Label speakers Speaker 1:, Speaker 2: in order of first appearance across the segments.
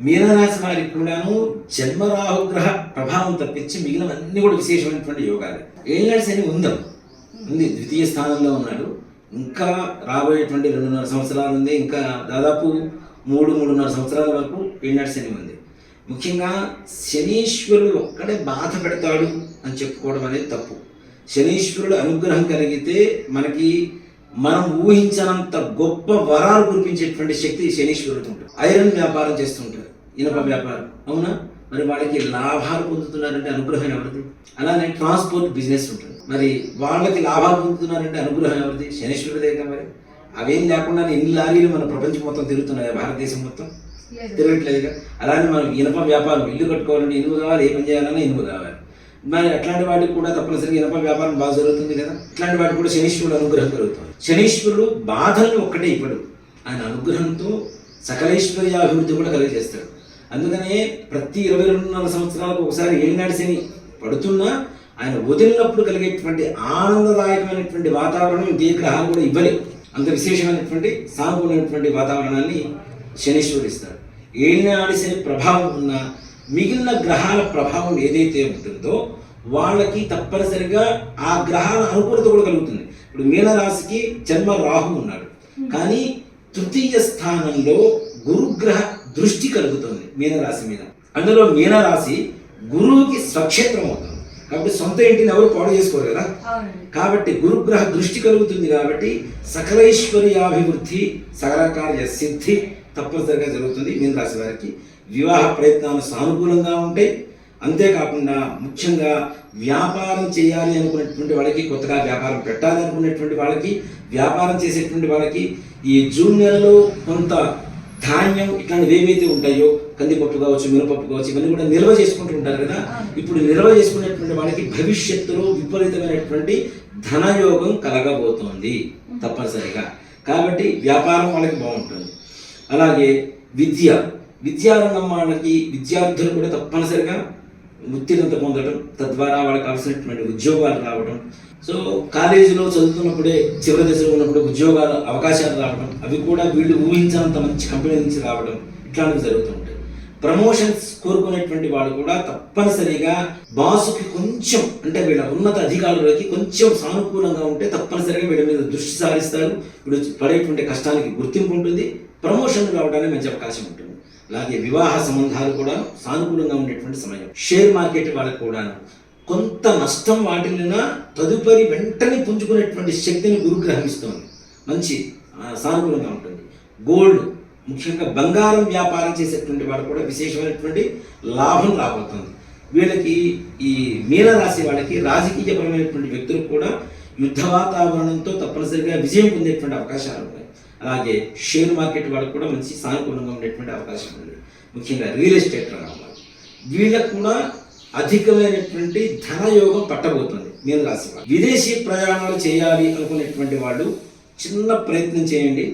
Speaker 1: మీనరాశి వారికి కూడాను జన్మరాహుగ్రహ ప్రభావం తప్పించి మిగిలినవన్నీ కూడా విశేషమైనటువంటి యోగాలు. ఏళ్ళ శని ఉందాం. ఉంది ద్వితీయ స్థానంలో ఉన్నాడు. ఇంకా రాబోయేటువంటి రెండున్నర సంవత్సరాలు ఉంది. ఇంకా దాదాపు మూడు మూడున్నర సంవత్సరాల వరకు ఏళ్ళ శని ఉంది. ముఖ్యంగా శనీశ్వరుడు ఒక్కడే బాధ పెడతాడు అని చెప్పుకోవడం అనేది తప్పు. శనీశ్వరుడు అనుగ్రహం కలిగితే మనకి మనం ఊహించనంత గొప్ప వరాలు కురిపించేటువంటి శక్తి శనీశ్వరుడు ఉంటుంది. ఐరన్ వ్యాపారం చేస్తుంటారు. ఇనప వ్యాపారం. అవునా? మరి వాళ్ళకి లాభాలు పొందుతున్నారంటే అనుగ్రహం ఎవరిది? అలానే ట్రాన్స్పోర్ట్ బిజినెస్ ఉంటుంది. మరి వాళ్ళకి లాభాలు పొందుతున్నారంటే అనుగ్రహం ఎవరిది? శనీశ్వరుడే కదా మరి. అవేం లేకుండా ఎన్ని లారీలు మన ప్రపంచం మొత్తం తిరుగుతున్నాయి. భారతదేశం మొత్తం తిరగట్లేదుగా. అలానే మనం ఇనప వ్యాపారం ఇల్లు కట్టుకోవాలంటే ఇనుము కావాలి ఏ పని చేయాలన్నా ఇనుము కావాలి. మరి అట్లాంటి వాటికి కూడా తప్పనిసరిగా ఇనప వ్యాపారం బాగా జరుగుతుంది కదా? ఇట్లాంటి వాటికి కూడా శనీశ్వరుడు అనుగ్రహం కలుగుతుంది శనీశ్వరుడు బాధలను ఒక్కటే ఇవ్వడు. ఆయన అనుగ్రహంతో సకలైశ్వర్యాభివృద్ధి కూడా కలిగజేస్తాడు. అందుకనే ప్రతి ఇరవై రెండున్నర సంవత్సరాలకు ఒకసారి ఏనాడు శని పడుతున్నా ఆయన వదిలినప్పుడు కలిగేటువంటి ఆనందదాయకమైనటువంటి వాతావరణం దీగ్రహాలు గ్రహాలు కూడా ఇవ్వలేవు అంత విశేషమైనటువంటి సానుకూలమైనటువంటి వాతావరణాన్ని శనీశ్వరుడు ఇస్తాడు. ఏనాడు శని ప్రభావం ఉన్న మిగిలిన గ్రహాల ప్రభావం ఏదైతే ఉంటుందో వాళ్ళకి తప్పనిసరిగా ఆ గ్రహాల అనుకూలత కూడా కలుగుతుంది. ఇప్పుడు మీనరాశికి జన్మ రాహు ఉన్నాడు. కానీ తృతీయ స్థానంలో గురుగ్రహ దృష్టి కలుగుతుంది మీనరాశి మీద. అందులో మీనరాశి గురువుకి స్వక్షేత్రం అవుతుంది. కాబట్టి సొంత ఇంటిని ఎవరు పాడు చేసుకోరు కదా? కాబట్టి గురుగ్రహ దృష్టి కలుగుతుంది కాబట్టి సకలైశ్వర్యాభివృద్ధి సకల కార్య సిద్ధి తప్పనిసరిగా జరుగుతుంది మీన రాశి వారికి. వివాహ ప్రయత్నాలు సానుకూలంగా ఉంటాయి. అంతేకాకుండా ముఖ్యంగా వ్యాపారం చేయాలి అనుకునేటువంటి వాళ్ళకి కొత్తగా వ్యాపారం పెట్టాలి అనుకునేటువంటి వాళ్ళకి వ్యాపారం చేసేటువంటి వాళ్ళకి ఈ జూన్ నెలలో కొంత ధాన్యం ఇట్లాంటివి ఏవైతే ఉంటాయో కందిపప్పు కావచ్చు మినపప్పు కావచ్చు ఇవన్నీ కూడా నిల్వ చేసుకుంటూ ఉంటారు కదా. ఇప్పుడు నిల్వ చేసుకునేటువంటి వాళ్ళకి భవిష్యత్తులో విపరీతమైనటువంటి ధనయోగం కలగబోతోంది తప్పనిసరిగా. కాబట్టి వ్యాపారం వాళ్ళకి బాగుంటుంది. అలాగే విద్య. విద్యారంగం వాళ్ళకి విద్యార్థులు కూడా తప్పనిసరిగా ఉత్తీర్ణత పొందడం తద్వారా వాళ్ళకి అవసరమైనటువంటి ఉద్యోగాలు రావడం సో కాలేజీలో చదువుతున్నప్పుడే చివరి దశలో ఉన్నప్పుడు ఉద్యోగాల అవకాశాలు రావడం అవి కూడా వీళ్ళు ఊహించినంత మంచి కంపెనీ నుంచి రావడం ఇట్లాంటివి జరుగుతుంటాయి ప్రమోషన్స్ కోరుకునేటువంటి వాళ్ళు కూడా తప్పనిసరిగా బాసుకి కొంచెం అంటే వీళ్ళ ఉన్నత అధికారులకి కొంచెం సానుకూలంగా ఉంటే తప్పనిసరిగా వీళ్ళ మీద దృష్టి సారిస్తారు. వీళ్ళు పడేటువంటి కష్టానికి గుర్తింపు ఉంటుంది. ప్రమోషన్ రావడానికి మంచి అవకాశం ఉంటుంది. అలాగే వివాహ సంబంధాలు కూడా సానుకూలంగా ఉండేటువంటి సమయం. షేర్ మార్కెట్ వాళ్ళకు కూడా కొంత నష్టం వాటిల్లినా తదుపరి వెంటనే పుంజుకునేటువంటి శక్తిని గురుగ్రహం ఇస్తుంది మంచి సానుకూలంగా ఉంటుంది. గోల్డ్ ముఖ్యంగా బంగారం వ్యాపారం చేసేటువంటి వాడు కూడా విశేషమైనటువంటి లాభం రాబోతుంది. వీళ్ళకి ఈ మీనరాశి వాళ్ళకి రాజకీయపరమైనటువంటి వ్యక్తులకు కూడా యుద్ధ వాతావరణంతో తప్పనిసరిగా విజయం పొందేటువంటి అవకాశాలు ఉన్నాయి. అలాగే షేర్ మార్కెట్ వాళ్ళకి కూడా మంచి సానుకూలంగా ఉండేటువంటి అవకాశం ఉంది. ముఖ్యంగా రియల్ ఎస్టేట్ రంగం వీళ్ళకు కూడా అధికమైనటువంటి ధనయోగం పట్టబోతుంది మీన రాశి వాళ్ళు విదేశీ ప్రయాణాలు చేయాలి అనుకునేటువంటి వాళ్ళు చిన్న ప్రయత్నం చేయండి.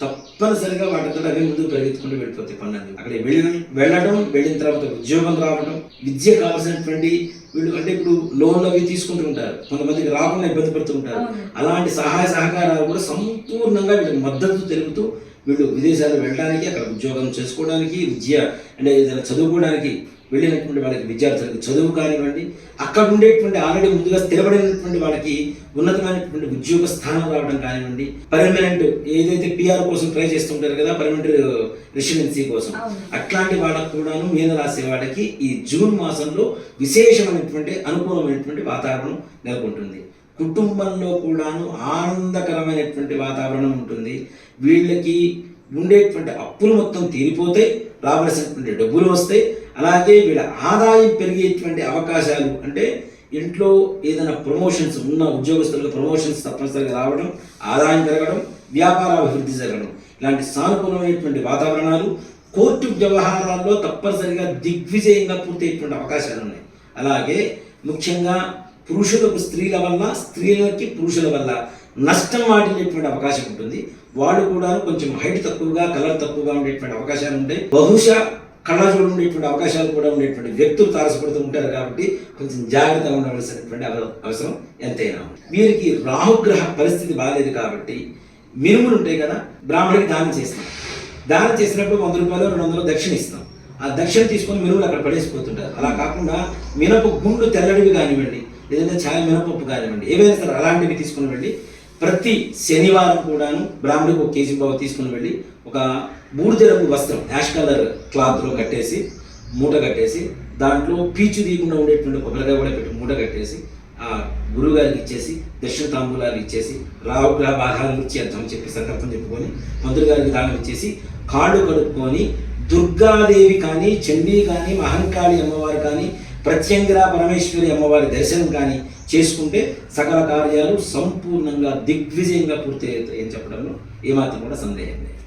Speaker 1: తప్పనిసరిగా వాటితో అవే ముందుకు పరిగెత్తుకుంటూ వెళ్ళిపోతాయి పనులన్నీ. అక్కడ వెళ్ళి వెళ్ళడం వెళ్ళిన తర్వాత ఉద్యోగం రావడం విద్య కావాల్సినటువంటి వీళ్ళు అంటే ఇప్పుడు లోన్లు అవి తీసుకుంటూ ఉంటారు. కొంతమందికి రాకుండా ఇబ్బంది పడుతూ ఉంటారు. అలాంటి సహాయ సహకారాలు కూడా సంపూర్ణంగా వీళ్ళకి మద్దతు తెలుపుతూ వీళ్ళు విదేశాలు వెళ్ళడానికి అక్కడ ఉద్యోగం చేసుకోవడానికి విద్య అంటే ఏదైనా చదువుకోవడానికి వెళ్ళినటువంటి వాళ్ళకి విద్యార్థులకు చదువు కానివ్వండి అక్కడ ఉండేటువంటి ఆల్రెడీ ముందుగా స్థిరపడినటువంటి వాళ్ళకి ఉన్నతమైనటువంటి ఉద్యోగ స్థానం రావడం కానివ్వండి పర్మనెంట్ ఏదైతే పిఆర్ కోసం ట్రై చేస్తుంటారు కదా పర్మనెంట్ రెసిడెన్సీ కోసం. అట్లాంటి వాళ్ళకు కూడాను మీన రాసే వాళ్ళకి ఈ జూన్ మాసంలో విశేషమైనటువంటి అనుకూలమైనటువంటి వాతావరణం నెలకొంటుంది. కుటుంబంలో కూడాను ఆనందకరమైనటువంటి వాతావరణం ఉంటుంది. వీళ్ళకి ఉండేటువంటి అప్పులు మొత్తం తీరిపోతే రావాల్సినటువంటి డబ్బులు వస్తాయి అలాగే వీళ్ళ ఆదాయం పెరిగేటువంటి అవకాశాలు అంటే ఇంట్లో ఏదైనా ప్రమోషన్స్ ఉన్న ఉద్యోగస్తులకు ప్రమోషన్స్ తప్పనిసరిగా రావడం ఆదాయం పెరగడం వ్యాపార అభివృద్ధి జరగడం. ఇలాంటి సానుకూలమైనటువంటి వాతావరణాలు కోర్టు వ్యవహారాల్లో తప్పనిసరిగా దిగ్విజయంగా పూర్తయ్యేటువంటి అవకాశాలు ఉన్నాయి. అలాగే ముఖ్యంగా పురుషులకు స్త్రీల వల్ల స్త్రీలకి పురుషుల వల్ల నష్టం వాటిల్లేటువంటి అవకాశం ఉంటుంది. వాళ్ళు కూడా కొంచెం హైట్ తక్కువగా కలర్ తక్కువగా ఉండేటువంటి అవకాశాలు ఉంటాయి. బహుశా కళ్ళజోడు ఉండేటువంటి అవకాశాలు కూడా ఉండేటువంటి వ్యక్తులు తారసపడుతూ ఉంటారు కాబట్టి కొంచెం జాగ్రత్తగా ఉండవలసినటువంటి అవసరం ఎంతైనా వీరికి రాహుగ్రహ పరిస్థితి బాగాలేదు కాబట్టి మినుములు ఉంటాయి కదా బ్రాహ్మడికి దానం చేస్తాం. దానం చేసినప్పుడు వంద రూపాయలు రెండు వందలు దక్షిణ ఇస్తాం. ఆ దక్షిణ తీసుకొని మినుములు అక్కడ పడేసిపోతుంటారు. అలా కాకుండా మినప గుండు తెల్లడివి కానివ్వండి లేదంటే ఛాయ మినపప్పు కానివ్వండి ఏవైనా సరే అలాంటివి తీసుకుని వెళ్ళి ప్రతి శనివారం కూడాను బ్రాహ్మడికి ఒక కేజీ బాబు తీసుకుని వెళ్ళి ఒక బూడిద రంగు వస్త్రం యాష్ కలర్ క్లాత్లో కట్టేసి మూట కట్టేసి దాంట్లో పీచు తీయకుండా ఉండేటువంటి కొబ్బరికాయ కూడా పెట్టి మూట కట్టేసి ఆ గురువు గారికి ఇచ్చేసి దక్షిణ తాంబూలాలు ఇచ్చేసి రావు గ్రహ ఇచ్చి అర్థం చెప్పి సంకల్పం చెప్పుకొని మంత్రులు గారికి దానం ఇచ్చేసి కాళ్ళు కడుక్కొని దుర్గాదేవి కానీ చండీ కానీ మహంకాళి అమ్మవారు కానీ ప్రత్యంగిర పరమేశ్వరి అమ్మవారి దర్శనం కానీ చేసుకుంటే సకల కార్యాలు సంపూర్ణంగా దిగ్విజయంగా పూర్తి అవుతాయని చెప్పడంలో ఏమాత్రం కూడా సందేహం లేదు.